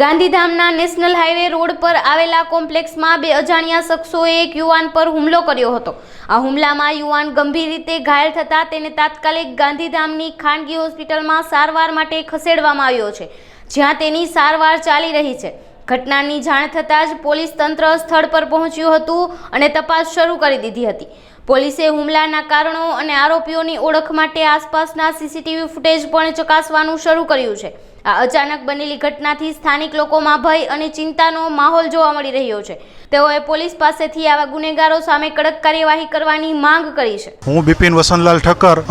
ગાંધીધામના national highway road પર આવેલા કોમ્પ્લેક્સમાં બે અજાણ્યા શખ્સોએ એક યુવાન પર હુમલો કર્યો હતો. આ હુમલામાં યુવાન ગંભીર રીતે ઘાયલ થતાં તેને તાત્કાલિક ગાંધીધામની ખાનગી હોસ્પિટલમાં સારવાર માટે ખસેડવામાં આવ્યો છે, જ્યાં તેની સારવાર ચાલી રહી છે. ઘટનાની જાણ થતાં જ પોલીસ તંત્ર સ્થળ પર પહોંચ્યું હતું અને તપાસ શરૂ કરી દીધી હતી. પોલીસે હુમલાના કારણો અને આરોપીઓની ઓળખ માટે આસપાસના સીસીટીવી ફૂટેજ પણ ચકાસવાનું શરૂ કર્યું છે. આ અચાનક બનેલી ઘટનાથી સ્થાનિક લોકોમાં ભય અને ચિંતાનો માહોલ જોવા મળી રહ્યો છે. તેઓએ પોલીસ પાસેથી આવા ગુનેગારો સામે કડક કાર્યવાહી કરવાની માંગ કરી છે. હું બિપિન વસંતલાલ ઠક્કર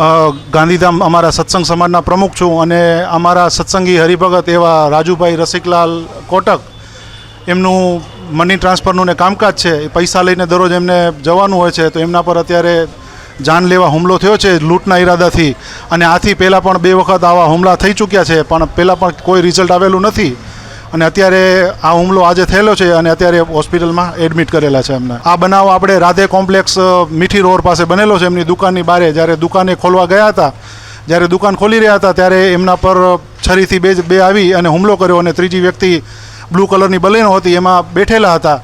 ગાંધીધામ અમારા સત્સંગ સમાજના પ્રમુખ છું અને અમારા સત્સંગી હરિભગત એવા રાજુભાઈ રસિકલાલ કોટક, એમનું મની ટ્રાન્સફરનું ને કામકાજ છે, એ પૈસા લઈને દરરોજ એમને જવાનું હોય છે, તો એમના પર અત્યારે જાન લેવા હુમલો થયો છે લૂંટના ઈરાદાથી. અને આથી પહેલાં પણ બે વખત આવા હુમલા થઈ ચૂક્યા છે, પણ પહેલાં પણ કોઈ રિઝલ્ટ આવેલું નથી. અને અત્યારે આ હુમલો આજે થયેલો છે અને અત્યારે હોસ્પિટલમાં એડમિટ કરેલા છે એમને. આ બનાવ આપણે રાધે કોમ્પ્લેક્સ મીઠી રોડ પાસે બનેલો છે. એમની દુકાનની બારે જ્યારે દુકાને ખોલવા ગયા હતા, જ્યારે દુકાન ખોલી રહ્યા હતા, ત્યારે એમના પર છરીથી બે બે આવી અને હુમલો કર્યો અને ત્રીજી વ્યક્તિ બ્લુ કલરની બલેનો હતી એમાં બેઠેલા હતા.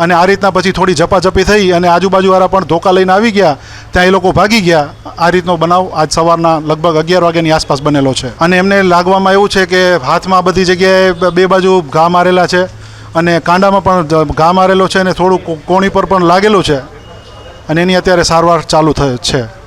અને આ રીતના પછી થોડી ઝપાઝપી થઈ અને આજુબાજુવાળા પણ ધોકા લઈને આવી ગયા. ત્યાં એ લોકો ભાગી ગયા. આ રીતનો બનાવ આજ સવારના લગભગ અગિયાર વાગ્યાની આસપાસ બનેલો છે. અને એમને લાગવામાં એવું છે કે હાથમાં બધી જગ્યાએ બે બાજુ ઘા મારેલા છે અને કાંડામાં પણ ઘા મારેલો છે અને થોડું કોણી પર પણ લાગેલું છે. અને એની અત્યારે સારવાર ચાલુ છે.